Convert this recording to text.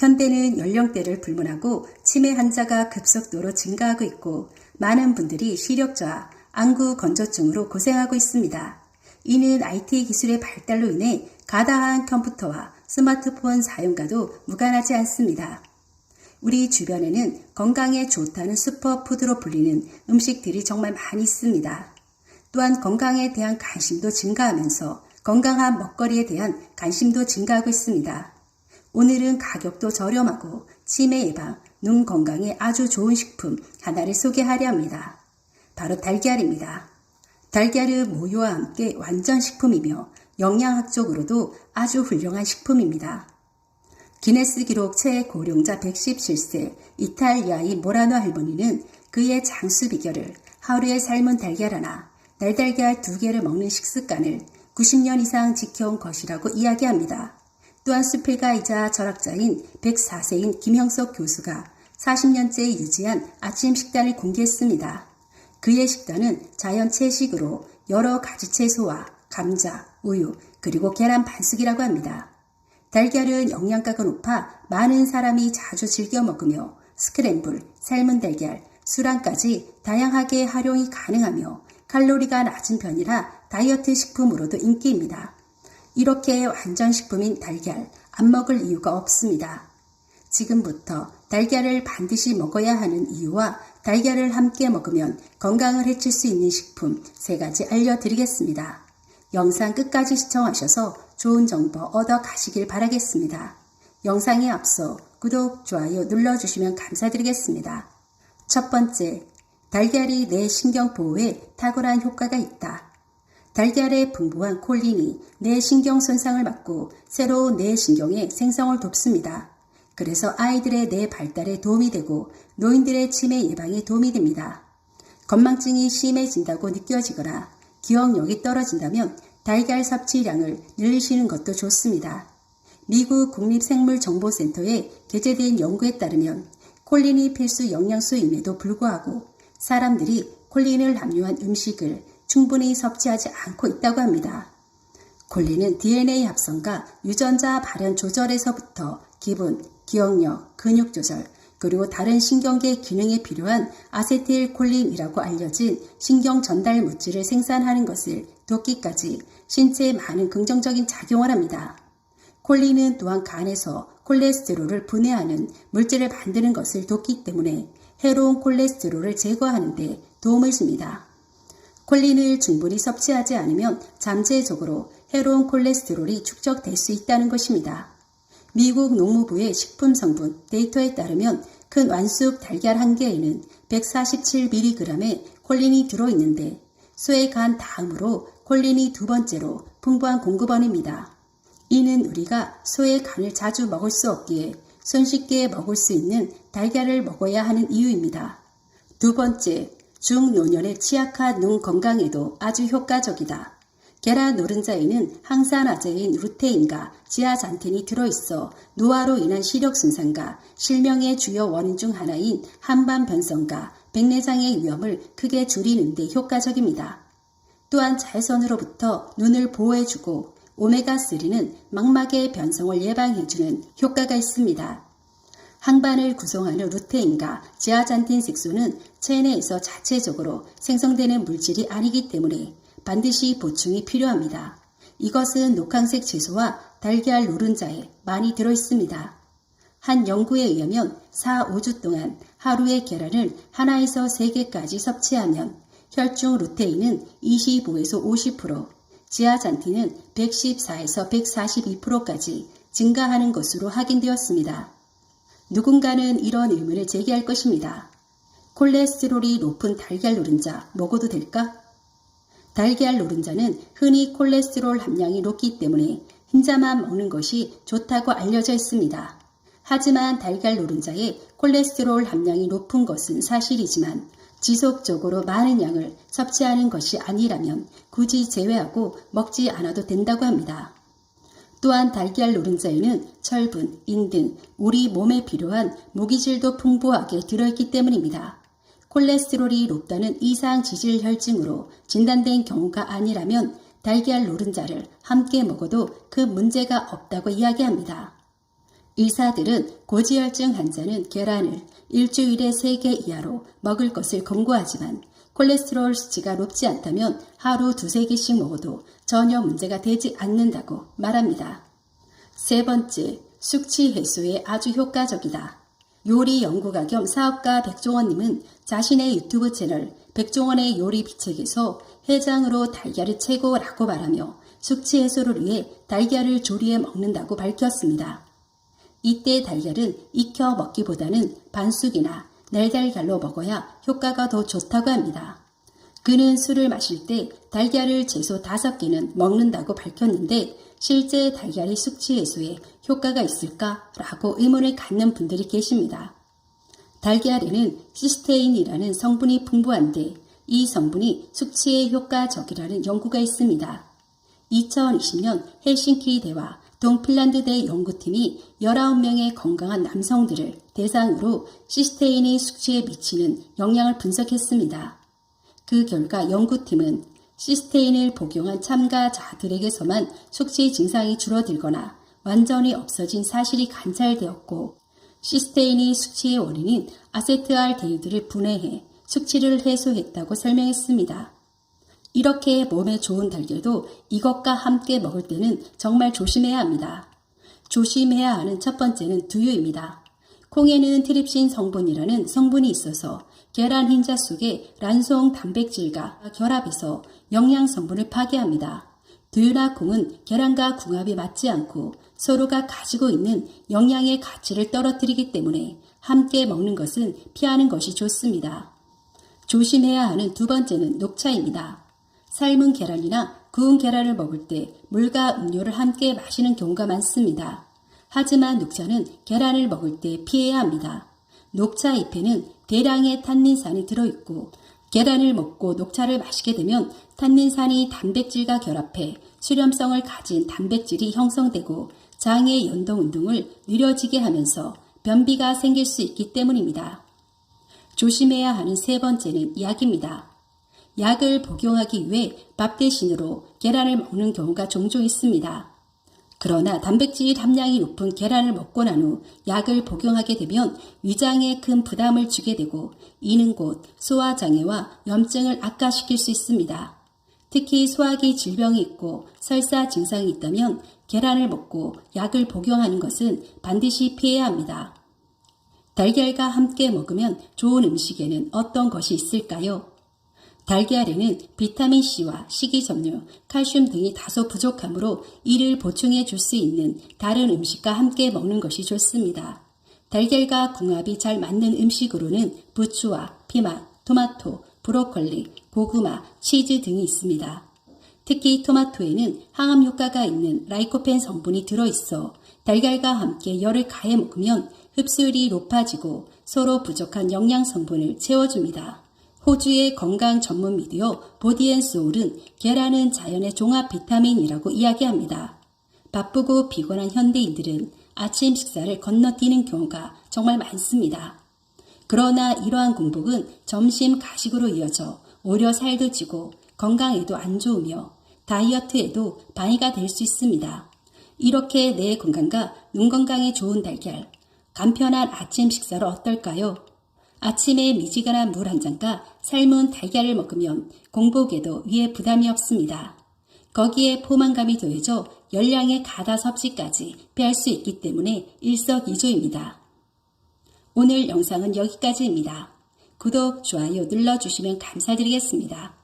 현대는 연령대를 불문하고 치매 환자가 급속도로 증가하고 있고 많은 분들이 시력 저하, 안구 건조증으로 고생하고 있습니다. 이는 IT 기술의 발달로 인해 가다한 컴퓨터와 스마트폰 사용과도 무관하지 않습니다. 우리 주변에는 건강에 좋다는 슈퍼푸드로 불리는 음식들이 정말 많이 있습니다. 또한 건강에 대한 관심도 증가하면서 건강한 먹거리에 대한 관심도 증가하고 있습니다. 오늘은 가격도 저렴하고 치매 예방, 눈 건강에 아주 좋은 식품 하나를 소개하려 합니다. 바로 달걀입니다. 달걀은 모유와 함께 완전 식품이며 영양학적으로도 아주 훌륭한 식품입니다. 기네스 기록 최고령자 117세 이탈리아인 모라노 할머니는 그의 장수 비결을 하루에 삶은 달걀 하나, 날달걀 두 개를 먹는 식습관을 90년 이상 지켜온 것이라고 이야기합니다. 또한 수필가이자 철학자인 104세인 김형석 교수가 40년째 유지한 아침 식단을 공개했습니다. 그의 식단은 자연 채식으로 여러 가지 채소와 감자, 우유, 그리고 계란 반숙이라고 합니다. 달걀은 영양가가 높아 많은 사람이 자주 즐겨 먹으며 스크램블, 삶은 달걀, 수란까지 다양하게 활용이 가능하며 칼로리가 낮은 편이라 다이어트 식품으로도 인기입니다. 이렇게 완전 식품인 달걀 안 먹을 이유가 없습니다. 지금부터 달걀을 반드시 먹어야 하는 이유와 달걀을 함께 먹으면 건강을 해칠 수 있는 식품 세 가지 알려드리겠습니다. 영상 끝까지 시청하셔서 좋은 정보 얻어 가시길 바라겠습니다. 영상에 앞서 구독, 좋아요 눌러주시면 감사드리겠습니다. 첫 번째, 달걀이 내 신경 보호에 탁월한 효과가 있다. 달걀의 풍부한 콜린이 뇌 신경 손상을 막고 새로운 뇌 신경의 생성을 돕습니다. 그래서 아이들의 뇌 발달에 도움이 되고 노인들의 치매 예방에 도움이 됩니다. 건망증이 심해진다고 느껴지거나 기억력이 떨어진다면 달걀 섭취량을 늘리시는 것도 좋습니다. 미국 국립생물정보센터에 게재된 연구에 따르면 콜린이 필수 영양소임에도 불구하고 사람들이 콜린을 함유한 음식을 충분히 섭취하지 않고 있다고 합니다. 콜린은 DNA 합성과 유전자 발현 조절에서부터 기분, 기억력, 근육 조절, 그리고 다른 신경계 기능에 필요한 아세틸콜린이라고 알려진 신경 전달 물질을 생산하는 것을 돕기까지 신체에 많은 긍정적인 작용을 합니다. 콜린은 또한 간에서 콜레스테롤을 분해하는 물질을 만드는 것을 돕기 때문에 해로운 콜레스테롤을 제거하는 데 도움을 줍니다. 콜린을 충분히 섭취하지 않으면 잠재적으로 해로운 콜레스테롤이 축적될 수 있다는 것입니다. 미국 농무부의 식품 성분 데이터에 따르면 큰 완숙 달걀 한 개에는 147mg의 콜린이 들어있는데 소의 간 다음으로 콜린이 두 번째로 풍부한 공급원입니다. 이는 우리가 소의 간을 자주 먹을 수 없기에 손쉽게 먹을 수 있는 달걀을 먹어야 하는 이유입니다. 두 번째, 중노년에 취약한 눈 건강에도 아주 효과적이다. 계란 노른자에는 항산화제인 루테인과 지아잔틴이 들어있어 노화로 인한 시력 손상과 실명의 주요 원인 중 하나인 한반 변성과 백내장의 위험을 크게 줄이는 데 효과적입니다. 또한 자외선으로부터 눈을 보호해주고 오메가3는 망막의 변성을 예방해주는 효과가 있습니다. 항반을 구성하는 루테인과 지아잔틴 색소는 체내에서 자체적으로 생성되는 물질이 아니기 때문에 반드시 보충이 필요합니다. 이것은 녹황색 채소와 달걀 노른자에 많이 들어 있습니다. 한 연구에 의하면 4, 5주 동안 하루에 계란을 하나에서 3개까지 섭취하면 혈중 루테인은 25에서 50%, 지아잔틴은 114에서 142%까지 증가하는 것으로 확인되었습니다. 누군가는 이런 의문을 제기할 것입니다. 콜레스테롤이 높은 달걀 노른자 먹어도 될까? 달걀 노른자는 흔히 콜레스테롤 함량이 높기 때문에 흰자만 먹는 것이 좋다고 알려져 있습니다. 하지만 달걀 노른자에 콜레스테롤 함량이 높은 것은 사실이지만 지속적으로 많은 양을 섭취하는 것이 아니라면 굳이 제외하고 먹지 않아도 된다고 합니다. 또한 달걀 노른자에는 철분, 인등 우리 몸에 필요한 무기질도 풍부하게 들어있기 때문입니다. 콜레스테롤이 높다는 이상 지질 혈증으로 진단된 경우가 아니라면 달걀 노른자를 함께 먹어도 그 문제가 없다고 이야기합니다. 의사들은 고지혈증 환자는 계란을 일주일에 3개 이하로 먹을 것을 권고하지만 콜레스테롤 수치가 높지 않다면 하루 두세 개씩 먹어도 전혀 문제가 되지 않는다고 말합니다. 세 번째, 숙취 해소에 아주 효과적이다. 요리 연구가 겸 사업가 백종원님은 자신의 유튜브 채널 백종원의 요리 비책에서 해장으로 달걀이 최고라고 말하며 숙취 해소를 위해 달걀을 조리해 먹는다고 밝혔습니다. 이때 달걀은 익혀 먹기보다는 반숙이나 날달걀로 먹어야 효과가 더 좋다고 합니다. 그는 술을 마실 때 달걀을 최소 5개는 먹는다고 밝혔는데 실제 달걀이 숙취 해소에 효과가 있을까라고 의문을 갖는 분들이 계십니다. 달걀에는 시스테인이라는 성분이 풍부한데 이 성분이 숙취에 효과적이라는 연구가 있습니다. 2020년 헬싱키 대와 동핀란드 대 연구팀이 19명의 건강한 남성들을 대상으로 시스테인이 숙취에 미치는 영향을 분석했습니다. 그 결과 연구팀은 시스테인을 복용한 참가자들에게서만 숙취 증상이 줄어들거나 완전히 없어진 사실이 관찰되었고 시스테인이 숙취의 원인인 아세트알데히드를 분해해 숙취를 해소했다고 설명했습니다. 이렇게 몸에 좋은 달걀도 이것과 함께 먹을 때는 정말 조심해야 합니다. 조심해야 하는 첫 번째는 두유입니다. 콩에는 트립신 성분이라는 성분이 있어서 계란 흰자 속에 란송 단백질과 결합해서 영양 성분을 파괴합니다. 두유나 콩은 계란과 궁합이 맞지 않고 서로가 가지고 있는 영양의 가치를 떨어뜨리기 때문에 함께 먹는 것은 피하는 것이 좋습니다. 조심해야 하는 두 번째는 녹차입니다. 삶은 계란이나 구운 계란을 먹을 때 물과 음료를 함께 마시는 경우가 많습니다. 하지만 녹차는 계란을 먹을 때 피해야 합니다. 녹차 잎에는 대량의 탄닌산이 들어있고 계란을 먹고 녹차를 마시게 되면 탄닌산이 단백질과 결합해 수렴성을 가진 단백질이 형성되고 장의 연동 운동을 느려지게 하면서 변비가 생길 수 있기 때문입니다. 조심해야 하는 세 번째는 약입니다. 약을 복용하기 위해 밥 대신으로 계란을 먹는 경우가 종종 있습니다. 그러나 단백질 함량이 높은 계란을 먹고 난 후 약을 복용하게 되면 위장에 큰 부담을 주게 되고 이는 곧 소화장애와 염증을 악화시킬 수 있습니다. 특히 소화기 질병이 있고 설사 증상이 있다면 계란을 먹고 약을 복용하는 것은 반드시 피해야 합니다. 달걀과 함께 먹으면 좋은 음식에는 어떤 것이 있을까요? 달걀에는 비타민C와 식이섬유, 칼슘 등이 다소 부족하므로 이를 보충해 줄 수 있는 다른 음식과 함께 먹는 것이 좋습니다. 달걀과 궁합이 잘 맞는 음식으로는 부추와 피망, 토마토, 브로콜리, 고구마, 치즈 등이 있습니다. 특히 토마토에는 항암 효과가 있는 라이코펜 성분이 들어있어 달걀과 함께 열을 가해 먹으면 흡수율이 높아지고 서로 부족한 영양 성분을 채워줍니다. 호주의 건강 전문 미디어 보디앤소울은 계란은 자연의 종합 비타민이라고 이야기합니다. 바쁘고 피곤한 현대인들은 아침 식사를 건너뛰는 경우가 정말 많습니다. 그러나 이러한 공복은 점심 가식으로 이어져 오히려 살도 찌고 건강에도 안 좋으며 다이어트에도 방해가 될 수 있습니다. 이렇게 내 건강과 눈 건강에 좋은 달걀, 간편한 아침 식사로 어떨까요? 아침에 미지근한 물 한 잔과 삶은 달걀을 먹으면 공복에도 위에 부담이 없습니다. 거기에 포만감이 더해져 열량의 가다 섭취까지 피할 수 있기 때문에 일석이조입니다. 오늘 영상은 여기까지입니다. 구독, 좋아요 눌러주시면 감사드리겠습니다.